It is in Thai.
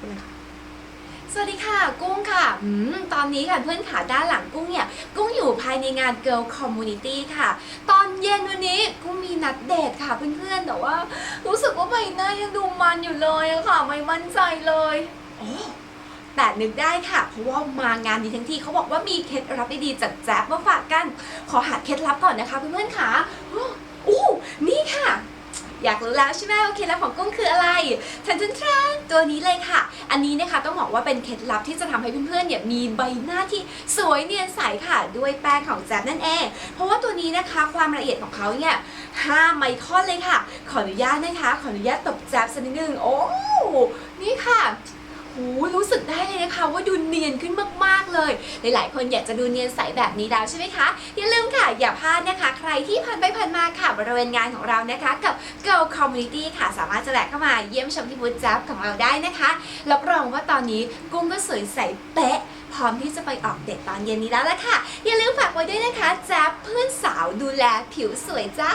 พูดเลยค่ะสวัสดีค่ะกุ้งค่ะอืมตอนนี้ค่ะเพื่อนขาด้านหลังกุ้งเนี่ย กุ้งอยู่ภายในงาน Girl Community ค่ะ ตอนเย็นวันนี้กุ้งมีนัดเดทค่ะเพื่อนๆแต่ว่า รู้สึกว่าใบหน้ายังดูมันอยู่เลยอะค่ะ ไม่มั่นใจเลยโอ้แต่นึกได้ค่ะ เพราะว่ามางานนี้ทั้งทีเขาบอกว่ามีเคล็ดลับดีๆจากแจ๊บมาฝากกัน ขอหาเคล็ดลับก่อนนะคะเพื่อนๆค่ะ อยากรู้แล้วใช่ไหมว่าเคล็ดลับของกุ้งคืออะไรทันทันทันตัวนี้เลยค่ะ อันนี้นะคะต้องบอกว่าเป็นเคล็ดลับที่จะทำให้เพื่อนๆเนี่ยมีใบหน้าที่สวยเนียนใสค่ะด้วยแป้งของแจ๊บนั่นเอง เพราะว่าตัวนี้นะคะความละเอียดของเขาเนี่ยห้าไมครอนเลยค่ะ ขออนุญาตนะคะ ขออนุญาตตบแจ๊บสักนิดนึงโอ้นี่ค่ะ หูรู้สึกได้เลยนะคะว่าดูเนียนขึ้นมากๆเลย หลาย ๆ คนอยากจะดูเนียนใสแบบนี้แล้วใช่ไหมคะ อย่าลืมค่ะ อย่าพลาดนะคะ ใครที่ผ่านไปผ่านมาค่ะบริเวณงานของเรานะคะ กับ Girl Community ค่ะ สามารถจะแวะเข้ามาเยี่ยมชมที่บูธจับของเราได้นะคะรับรองว่าตอนนี้กุ้งก็สวยใสเป๊ะพร้อมที่จะไปออกเดทตอนเย็นนี้แล้วละค่ะ อย่าลืมฝากไว้ด้วยนะคะแจ๊บเพื่อนสาวดูแลผิวสวยจ้า